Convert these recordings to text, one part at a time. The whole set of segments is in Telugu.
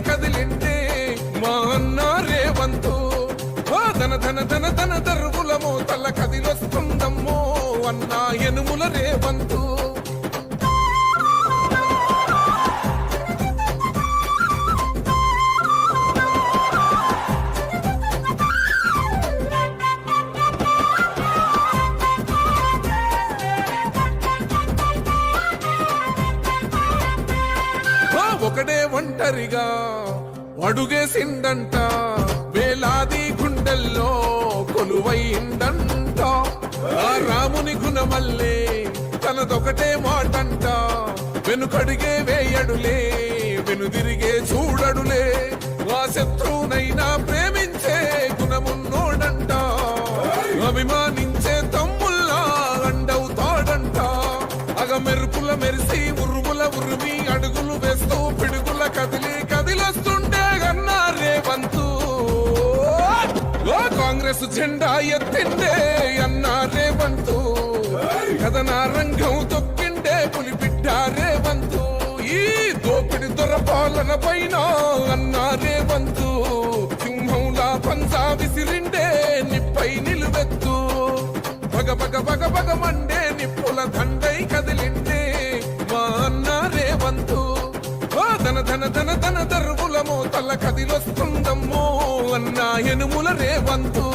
కదిలింటే మా అన్న రేవంతు. ధన ధన ధన ధన దరువుల తల కదిలొస్తుందమ్మో అన్నా ఎనుముల రేవంతు. ఒంటరిగా అడుగేసిందంట వేలాది గుండెల్లో కొలువైందంట. ఆ రాముని గుణమల్లే తనదొకటే మాటంట. వెనుకడిగే వేయడులే వెనుదిరిగే చూడడులే. ఆ శత్రువునైనా కాంగ్రెస్ జెండా ఎత్తిండే అన్నారే వంతు. కథన రంగం తొక్కిండే పులిబిడ్డ వంతు. ఈ దోపిడి దొర పాలన పైన అన్నారే వంతు. సింహంలా పంజా విసిరిండే నిప్పై నిలువెత్తు. పగ పగ పగ పగ మండే నిప్ప కదిలొస్తుందమ్మో అన్న ఎనుముల రేవంతు.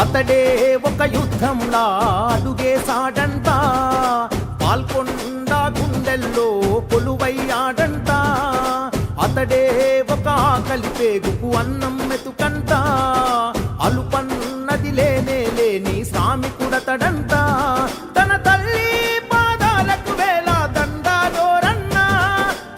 అతడే ఒక యుద్ధంలా అడుగేశాడంట పాల్కొండ గుండెల్లో కొలువయ్యాడంట. అతడే ఒక ఆకలి పేగుకు అన్నం మెతుక లేనే లేని శ్రామికుడతడంట తన తల్లి పాదాలకు వేళ దండాలోరన్నా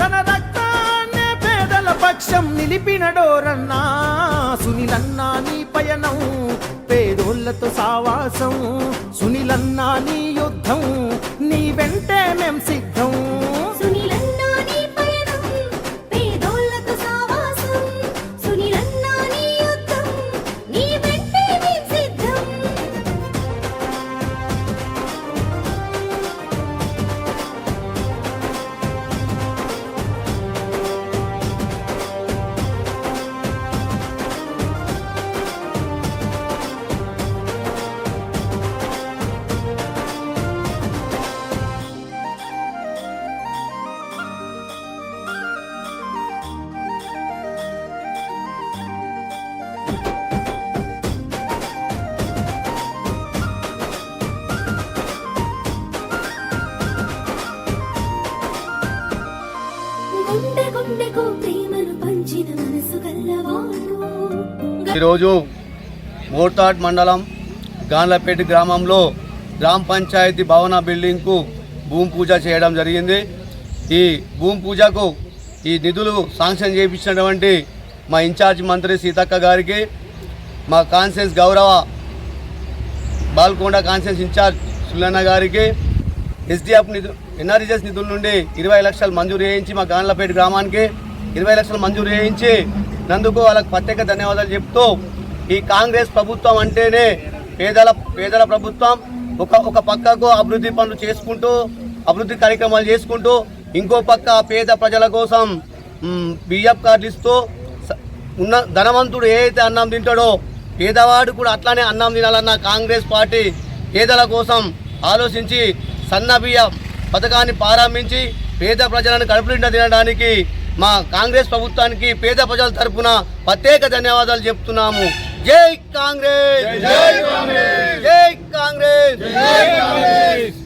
తన రక్తాన్నే పేదల పక్షం నిలిపినడోరన్నా సునిలన్నా నీ పయనం పేదోళ్ళతో సావాసం. సునిలన్నా నీ యుద్ధం నీ వెంటే మేం సిద్ధం. ఈరోజు మోర్తాడ్ మండలం గాన్లపేట గ్రామంలో గ్రామ పంచాయతీ భవన బిల్డింగ్కు భూమి పూజ చేయడం జరిగింది. ఈ భూమి పూజకు ఈ నిధులు శాంక్షన్ చేయించినటువంటి మా ఇన్ఛార్జ్ మంత్రి సీతక్క గారికి మా కాన్సెన్స్ గౌరవ బాల్కొండ కాన్సెన్స్ ఇన్ఛార్జ్ సుల్లన్న గారికి ఎస్డిఎఫ్ నిధు ఎన్ఆర్జిఎస్ నిధుల నుండి ఇరవై లక్షలు మంజూరు చేయించి మా గాన్లపేట గ్రామానికి ఇరవై లక్షలు మంజూరు చేయించి నందుకు వాళ్ళకి ప్రత్యేక ధన్యవాదాలు చెప్తూ ఈ కాంగ్రెస్ ప్రభుత్వం అంటేనే పేదల పేదల ప్రభుత్వం ఒక ఒక పక్కకు అభివృద్ధి పనులు చేసుకుంటూ అభివృద్ధి కార్యక్రమాలు చేసుకుంటూ ఇంకో పక్క పేద ప్రజల కోసం బియ్యపు కార్డులు ఇస్తూ ఉన్న ధనవంతుడు ఏదైతే అన్నం తింటాడో పేదవాడు కూడా అట్లానే అన్నం తినాలన్న కాంగ్రెస్ పార్టీ పేదల కోసం ఆలోచించి సన్న బియ్య పథకాన్ని ప్రారంభించి పేద ప్రజలను కడుపులింట తినడానికి మా కాంగ్రెస్ ప్రభుత్వానికి పేద ప్రజల తరపున ప్రత్యేక ధన్యవాదాలు చెప్తున్నాము. జై కాంగ్రెస్! జై కాంగ్రెస్! జై కాంగ్రెస్!